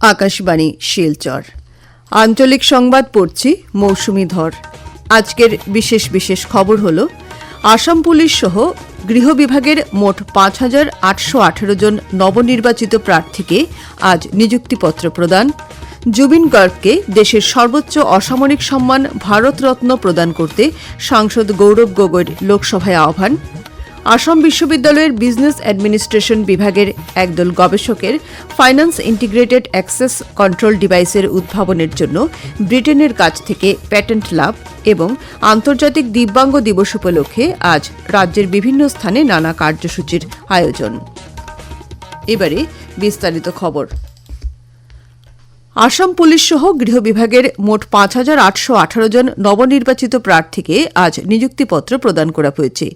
আকাশবাণী, শিলচর। আঞ্চলিক সংবাদ পড়ছি মৌসুমি ধর। আজকের বিশেষ বিশেষ খবর হল, আসাম পুলিশ সহ গৃহ বিভাগের মোট পাঁচ হাজার আটশো আঠেরো জন নবনির্বাচিত প্রার্থীকে আজ নিযুক্তিপত্র প্রদান। জুবিন গার্গকে দেশের সর্বোচ্চ অসামরিক সম্মান ভারতরত্ন প্রদান করতে সাংসদ গৌরব গগৈর লোকসভায় আহ্বান। আসাম বিশ্ববিদ্যালয়ের বিজনেস অ্যাডমিনিস্ট্রেশন বিভাগের একদল গবেষকের ফাইন্যান্স ইন্টিগ্রেটেড অ্যাক্সেস কন্ট্রোল ডিভাইসের উদ্ভাবনের জন্য ব্রিটেনের কাছ থেকে প্যাটেন্ট লাভ এবং আন্তর্জাতিক দিব্যাঙ্গ দিবস উপলক্ষে আজ রাজ্যের বিভিন্ন স্থানে নানা কার্যসূচির আয়োজন। এবারে বিস্তারিত খবর। আসাম পুলিশ সহ গৃহ বিভাগের মোট পাঁচ হাজার আটশো আঠারো জন নবনির্বাচিত প্রার্থীকে আজ নিযুক্তিপত্র প্রদান করা হয়েছে।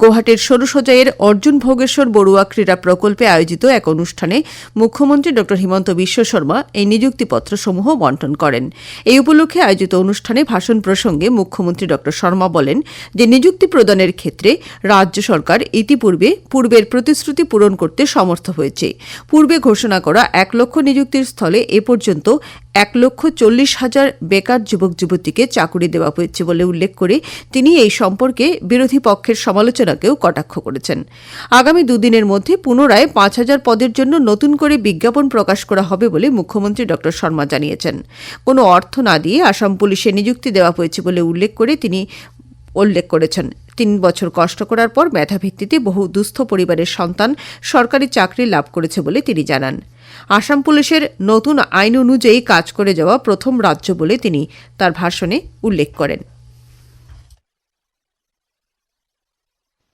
গুয়াহাটির সরুসজাইয়ের অর্জুন ভোগেশ্বর বড়ুয়া ক্রীড়া প্রকল্পে আয়োজিত এক অনুষ্ঠানে মুখ্যমন্ত্রী ড হিমন্ত বিশ্ব শর্মা এই নিযুক্তিপত্র সমূহ বন্টন করেন। এই উপলক্ষে আয়োজিত অনুষ্ঠানে ভাষণ প্রসঙ্গে মুখ্যমন্ত্রী ড শর্মা বলেন যে, নিযুক্তি প্রদানের ক্ষেত্রে রাজ্য সরকার ইতিপূর্বে পূর্বের প্রতিশ্রুতি পূরণ করতে সমর্থ হয়েছে। পূর্বে ঘোষণা করা এক লক্ষ নিযুক্তির স্থলে এ পর্যন্ত এক লক্ষ চল্লিশ হাজার বেকার যুবক যুবতীকে চাকুরি দেওয়া হয়েছে বলে উল্লেখ করে তিনি এই সম্পর্কে বিরোধী পক্ষের সমালোচনাকেও কটাক্ষ করেছেন। আগামী দুদিনের মধ্যে পুনরায় পাঁচ হাজার পদের জন্য নতুন করে বিজ্ঞাপন প্রকাশ করা হবে বলে মুখ্যমন্ত্রী ড. শর্মা জানিয়েছেন। কোনো অর্থ না দিয়ে আসাম পুলিশে নিযুক্তি দেওয়া হয়েছে বলে উল্লেখ করে তিনি উল্লেখ করেছেন। তিন বছর কষ্ট করার পর মেধাভিত্তিতে বহু দুস্থ পরিবারের সন্তান সরকারি চাকরি লাভ করেছে বলে তিনি জানান। আসাম পুলিশের নতুন আইন অনুযায়ী কাজ করে যাওয়া প্রথম রাজ্য বলে তিনি তার ভাষণে উল্লেখ করেন।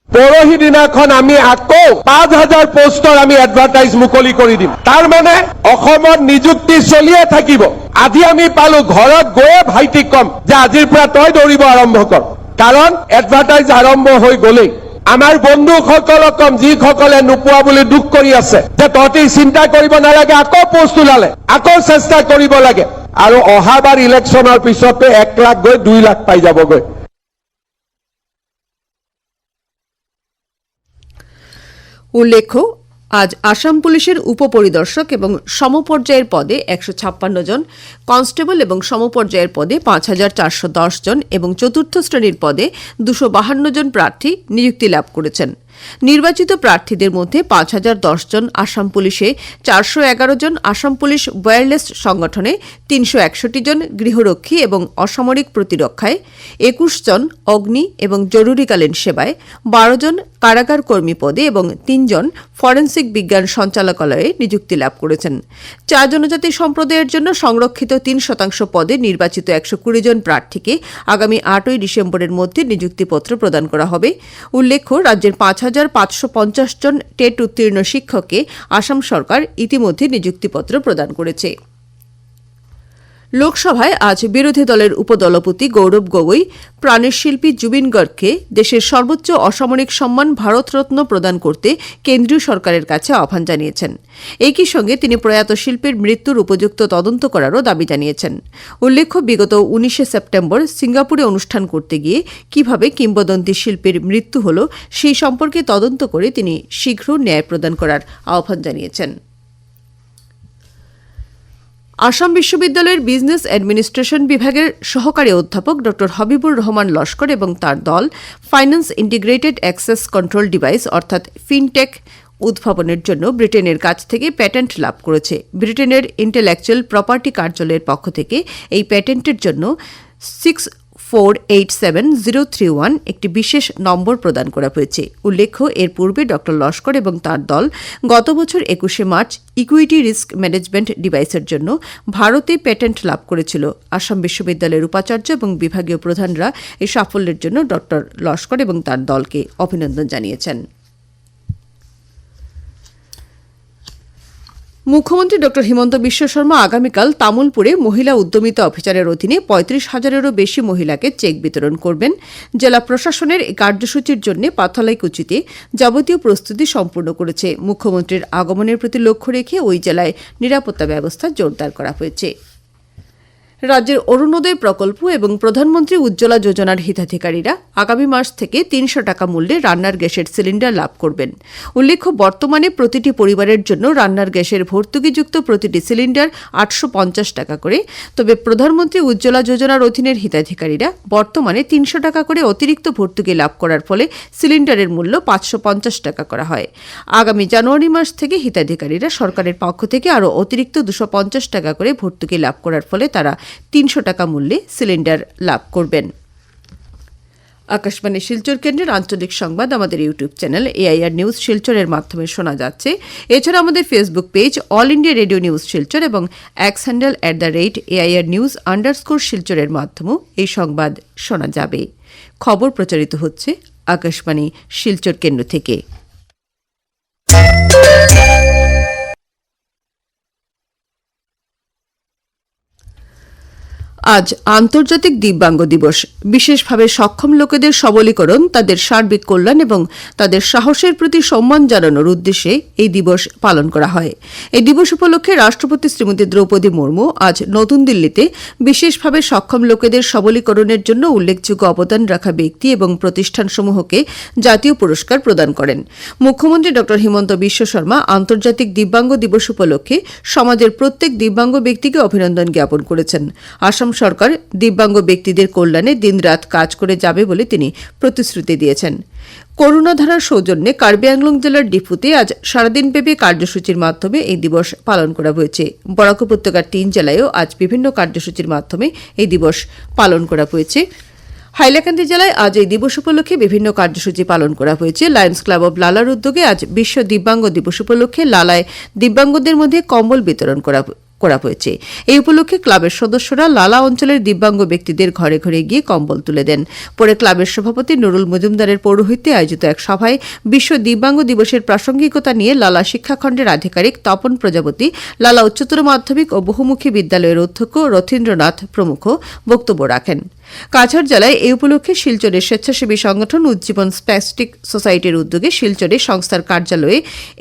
পৰহি দিনাখন আমি আকৌ পাঁচ হাজাৰ পোষ্টৰ আমি এডভাৰটাইজ মুকলি কৰি দিম। তাৰ মানে অসমত নিযুক্তি চলিয়ে থাকিব। আজি আমি পালো ঘৰত গৈয়ে ভাইটিক কম, যে আজিৰ পৰা তই দৌৰিব আৰম্ভ কৰ। কাৰণ এডভাৰটাইজ আৰম্ভ হৈ গলেই। আমাৰ বন্ধুসকলক কম, যিসকলে নোপোৱা বুলি দুখ কৰি আছে, যে তহঁতি চিন্তা কৰিব নালাগে, আকৌ পোষ্ট ওলালে, আকৌ চেষ্টা কৰিব লাগে। আৰু অহাবাৰ ইলেকশ্যনৰ পিছতে এক লাখ গৈ দুই লাখ পাই যাবগৈ। উল্লেখ্য আজ আসাম পুলিশের উপপরিদর্শক এবং সমপর্যায়ের পদে একশো ছাপ্পান্ন জন, কনস্টেবল এবং সমপর্যায়ের পদে পাঁচ হাজার চারশো দশ জন এবং চতুর্থ শ্রেণির পদে দুশো বাহান্ন জন প্রার্থী নিযুক্তি লাভ করেছেন। নির্বাচিত প্রার্থীদের মধ্যে পাঁচ হাজার দশ জন আসাম পুলিশে, চারশো এগারো জন আসাম পুলিশ ওয়্যারলেস সংগঠনে, তিনশো একষট্টি জন গৃহরক্ষী এবং অসামরিক প্রতিরক্ষায়, একুশ জন অগ্নি এবং জরুরিকালীন সেবায়, বারো জন কারাগার কর্মী পদে এবং তিনজন ফরেন্সিক বিজ্ঞান সঞ্চালকালয়ে নিযুক্তি লাভ করেছেন। চা জনজাতি সম্প্রদায়ের জন্য সংরক্ষিত তিন শতাংশ পদে নির্বাচিত একশো কুড়ি জন প্রার্থীকে আগামী আটই ডিসেম্বরের মধ্যে নিযুক্তিপত্র প্রদান করা হবে। উল্লেখ্য, রাজ্যের পাঁচ হাজার পাঁচশো পঞ্চাশ জন টেট উত্তীর্ণ শিক্ষককে আসাম সরকার ইতিমধ্যে নিযুক্তিপত্র প্রদান করেছে। লোকসভায় আজ বিরোধী দলের উপদলপতি গৌরব গগৈ, প্রাণের শিল্পী জুবিন গর্গকে দেশের সর্বোচ্চ অসামরিক সম্মান ভারতরত্ন প্রদান করতে কেন্দ্রীয় সরকারের কাছে আহ্বান জানিয়েছেন। একই সঙ্গে তিনি প্রয়াত শিল্পীর মৃত্যুর উপযুক্ত তদন্ত করারও দাবি জানিয়েছেন। উল্লেখ্য, বিগত উনিশে সেপ্টেম্বর সিঙ্গাপুরে অনুষ্ঠান করতে গিয়ে কীভাবে কিংবদন্তি শিল্পীর মৃত্যু হল, সেই সম্পর্কে তদন্ত করে তিনি শীঘ্র ন্যায় প্রদান করার আহ্বান জানিয়েছেন। আসাম বিশ্ববিদ্যালয়ের বিজনেস অ্যাডমিনিস্ট্রেশন বিভাগের সহকারী অধ্যাপক ড হবিবুর রহমান লস্কর এবং তার দল finance integrated access control device, অর্থাৎ ফিনটেক, উদ্ভাবনের জন্য ব্রিটেনের কাছ থেকে প্যাটেন্ট লাভ করেছে। ব্রিটেনের ইন্টেলেকচুয়াল প্রপার্টি কার্যালয়ের পক্ষ থেকে এই প্যাটেন্টের জন্য six four eight seven zero three one একটি বিশেষ নম্বর প্রদান করা হয়েছে। উল্লেখ্য, এর পূর্বে ডক্টর লস্কর এবং তার দল গত বছর একুশে মার্চ ইকুইটি রিস্ক ম্যানেজমেন্ট ডিভাইসের জন্য ভারতে প্যাটেন্ট লাভ করেছিল। আসাম বিশ্ববিদ্যালয়ের উপাচার্য এবং বিভাগীয় প্রধানরা এই সাফল্যের জন্য ডক্টর লস্কর এবং তার দলকে অভিনন্দন জানিয়েছেন। মুখ্যমন্ত্রী ডক্টর হিমন্ত বিশ্ব শর্মা আগামীকাল তামুলপুরে মহিলা উদ্যমিতা অফিসারের অধীনে পঁয়ত্রিশ হাজারেরও বেশি মহিলাকে চেক বিতরণ করবেন। জেলা প্রশাসনের এই কার্যসূচির জন্য পাথালাইকুচিতে যাবতীয় প্রস্তুতি সম্পূর্ণ করেছে। মুখ্যমন্ত্রীর আগমনের প্রতি লক্ষ্য রেখে ওই জেলায় নিরাপত্তা ব্যবস্থা জোরদার করা হয়েছে। রাজ্যের অরুণোদয় প্রকল্প এবং প্রধানমন্ত্রী উজ্জ্বলা যোজনার হিতাধিকারীরা আগামী মাস থেকে তিনশো টাকা মূল্যে রান্নার গ্যাসের সিলিন্ডার লাভ করবেন। উল্লেখ্য, বর্তমানে প্রতিটি পরিবারের জন্য রান্নার গ্যাসের ভর্তুকিযুক্ত প্রতিটি সিলিন্ডার আটশো পঞ্চাশ টাকা করে। তবে প্রধানমন্ত্রী উজ্জ্বলা যোজনার অধীনের হিতাধিকারীরা বর্তমানে তিনশো টাকা করে অতিরিক্ত ভর্তুকি লাভ করার ফলে সিলিন্ডারের মূল্য পাঁচশো পঞ্চাশ টাকা করা হয়। আগামী জানুয়ারি মাস থেকে হিতাধিকারীরা সরকারের পক্ষ থেকে আরও অতিরিক্ত দুশো পঞ্চাশ টাকা করে ভর্তুকি লাভ করার ফলে তারা তিনশো টাকা মূল্যে সিলিন্ডার লাভ করবেন। আকাশবাণী শিলচর কেন্দ্রের আঞ্চলিক সংবাদ আমাদের ইউটিউব চ্যানেল এআইআর নিউজ শিলচরের মাধ্যমে শোনা যাচ্ছে। এছাড়া আমাদের Facebook page All India Radio News Silchar এবং X handle at the rate AIR news underscore শিলচরের মাধ্যমেও এই সংবাদ শোনা যাবে। খবর প্রচারিত হচ্ছে আকাশবাণী শিলচর কেন্দ্র থেকে। আজ আন্তর্জাতিক দিব্যাঙ্গ দিবস। বিশেষভাবে সক্ষম লোকেদের সবলীকরণ, তাদের সার্বিক কল্যাণ এবং তাদের সাহসের প্রতি সম্মান জানানোর উদ্দেশ্যে এই দিবস পালন করা হয়। এই দিবস উপলক্ষে রাষ্ট্রপতি শ্রীমতী দ্রৌপদী মুর্মু আজ নতুন দিল্লিতে বিশেষভাবে সক্ষম লোকেদের সবলীকরণের জন্য উল্লেখযোগ্য অবদান রাখা ব্যক্তি এবং প্রতিষ্ঠানসমূহকে জাতীয় পুরস্কার প্রদান করেন। মুখ্যমন্ত্রী ড. হিমন্ত বিশ্ব শর্মা আন্তর্জাতিক দিব্যাঙ্গ দিবস উপলক্ষে সমাজের প্রত্যেক দিব্যাঙ্গ ব্যক্তিকে অভিনন্দন জ্ঞাপন করেছেন। আসাম সরকার দিব্যাঙ্গ ব্যক্তিদের কল্যাণে দিনরাত কাজ করে যাবে বলে তিনি প্রতিশ্রুতি দিয়েছেন। করুণাধারার সৌজন্যে কার্বি আংলং জেলার ডিফুতে আজ সারাদিনব্যাপী কার্যসূচির মাধ্যমে এই দিবস পালন করা হয়েছে। বরাক উপত্যকার তিন জেলায়ও আজ বিভিন্ন কার্যসূচির মাধ্যমে এই দিবস পালন করা হয়েছে। হাইলাকান্দি জেলায় আজ এই দিবস উপলক্ষে বিভিন্ন কার্যসূচি পালন করা হয়েছে। লায়ন্স ক্লাব অব লালার উদ্যোগে আজ বিশ্ব দিব্যাঙ্গ দিবস উপলক্ষে লালায় দিব্যাঙ্গদের মধ্যে কম্বল বিতরণ করা করা হয়েছে। এই উপলক্ষে ক্লাবের সদস্যরা লালা অঞ্চলের দিব্যাঙ্গ ব্যক্তিদের ঘরে ঘরে গিয়ে কম্বল তুলে দেন। পরে ক্লাবের সভাপতি নুরুল মজুমদারের পৌরোহিত্যে আয়োজিত এক সভায় বিশ্ব দিব্যাঙ্গ দিবসের প্রাসঙ্গিকতা নিয়ে লালা শিক্ষাখণ্ডের আধিকারিক, তপন প্রজাপতি, লালা উচ্চতর মাধ্যমিক ও বহুমুখী বিদ্যালয়ের অধ্যক্ষ রথীন্দ্রনাথ প্রমুখ বক্তব্য রাখেন। কাছাড় জেলায় এই উপলক্ষে শিলচরের স্বেচ্ছাসেবী সংগঠন উজ্জীবন স্প্যাস্টিক সোসাইটির উদ্যোগে শিলচরে সংস্থার কার্যালয়ে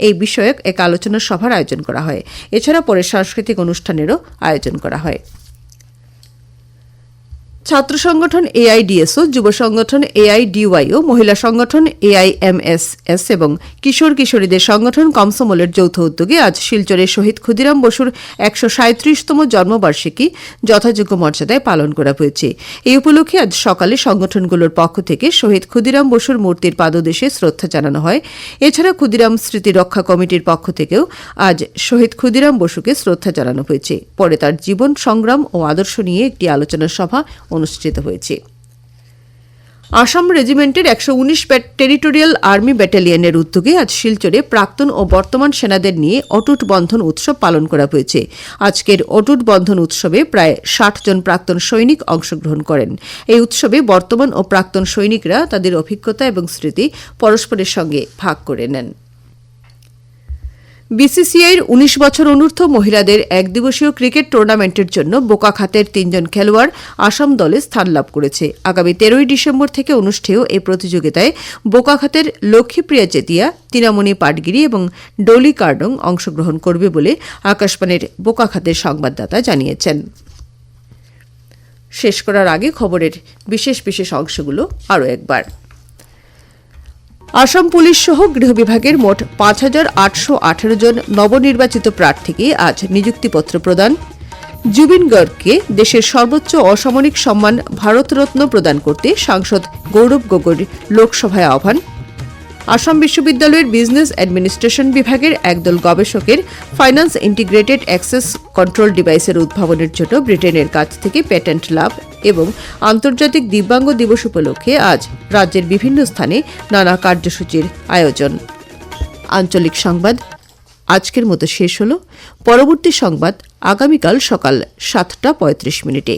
এই বিষয়ক এক আলোচনা সভার আয়োজন করা হয়। এছাড়া পরে সাংস্কৃতিক অনুষ্ঠানেরও আয়োজন করা হয়। ছাত্র সংগঠন এআইডিএসও, যুব সংগঠন এআইডিওয়াইও, মহিলা সংগঠন এআইএমএসএস এবং কিশোর কিশোরীদের সংগঠন কমসমলের যৌথ উদ্যোগে আজ শিলচরে শহীদ ক্ষুদিরাম বসুর একশো সাঁত্রিশতম জন্মবার্ষিকী যথাযোগ্য মর্যাদায় পালন করা হয়েছে। এই উপলক্ষে আজ সকালে সংগঠনগুলোর পক্ষ থেকে শহীদ ক্ষুদিরাম বসুর মূর্তির পাদদেশে শ্রদ্ধা জানানো হয়। এছাড়া ক্ষুদিরাম স্মৃতি রক্ষা কমিটির পক্ষ থেকেও আজ শহীদ ক্ষুদিরাম বসুকে শ্রদ্ধা জানানো হয়েছে। পরে তার জীবন সংগ্রাম ও আদর্শ নিয়ে একটি আলোচনা সভা অনুষ্ঠিত হয়েছে। আসাম রেজিমেন্টের একশো উনিশ টেরিটোরিয়াল আর্মি ব্যাটালিয়নের উদ্যোগে আজ শিলচরে প্রাক্তন ও বর্তমান সেনাদের নিয়ে অটুট বন্ধন উৎসব পালন করা হয়েছে। আজকের অটুট বন্ধন উৎসবে প্রায় ষাট জন প্রাক্তন সৈনিক অংশগ্রহণ করেন। এই উৎসবে বর্তমান ও প্রাক্তন সৈনিকরা তাদের অভিজ্ঞতা এবং স্মৃতি পরস্পরের সঙ্গে ভাগ করে নেন। বিসিসিআইয়ের উনিশ বছর অনূর্ধ্ব মহিলাদের একদিবসীয় ক্রিকেট টুর্নামেন্টের জন্য বোকাখাতের তিনজন খেলোয়াড় আসাম দলে স্থান লাভ করেছে। আগামী তেরোই ডিসেম্বর থেকে অনুষ্ঠেয় এই প্রতিযোগিতায় বোকাখাতের লক্ষ্মীপ্রিয়া চেতিয়া, তিনামণি পাটগিরি এবং ডলি কার্ডং অংশগ্রহণ করবে বলে আকাশবাণীর বোকাখাতের সংবাদদাতা জানিয়েছেন। শেষ করার আগে খবরের বিশেষ বিশেষ অংশগুলো আরও একবার। আসাম পুলিশ সহ গৃহ বিভাগের মোট পাঁচ হাজার আটশো আঠারো জন নবনির্বাচিত প্রার্থীকে আজ নিযুক্তিপত্র প্রদান। জুবিন গর্গকে দেশের সর্বোচ্চ অসামরিক সম্মান ভারতরত্ন প্রদান করতে সাংসদ গৌরব গগৈর লোকসভায় আহ্বান। আসাম বিশ্ববিদ্যালয়ের বিজনেস অ্যাডমিনিস্ট্রেশন বিভাগের একদল গবেষকের ফাইন্যান্স ইন্টিগ্রেটেড অ্যাক্সেস কন্ট্রোল ডিভাইসের উদ্ভাবনের জন্য ব্রিটেনের কাছ থেকে প্যাটেন্ট লাভ এবং আন্তর্জাতিক দিব্যাঙ্গ দিবস উপলক্ষে আজ রাজ্যের বিভিন্ন স্থানে নানা কার্যসূচির আয়োজন। আঞ্চলিক সংবাদ, আজকের মতো শেষ হল। পরবর্তী সংবাদ আগামীকাল সকাল সাতটা পঁয়ত্রিশ মিনিটে।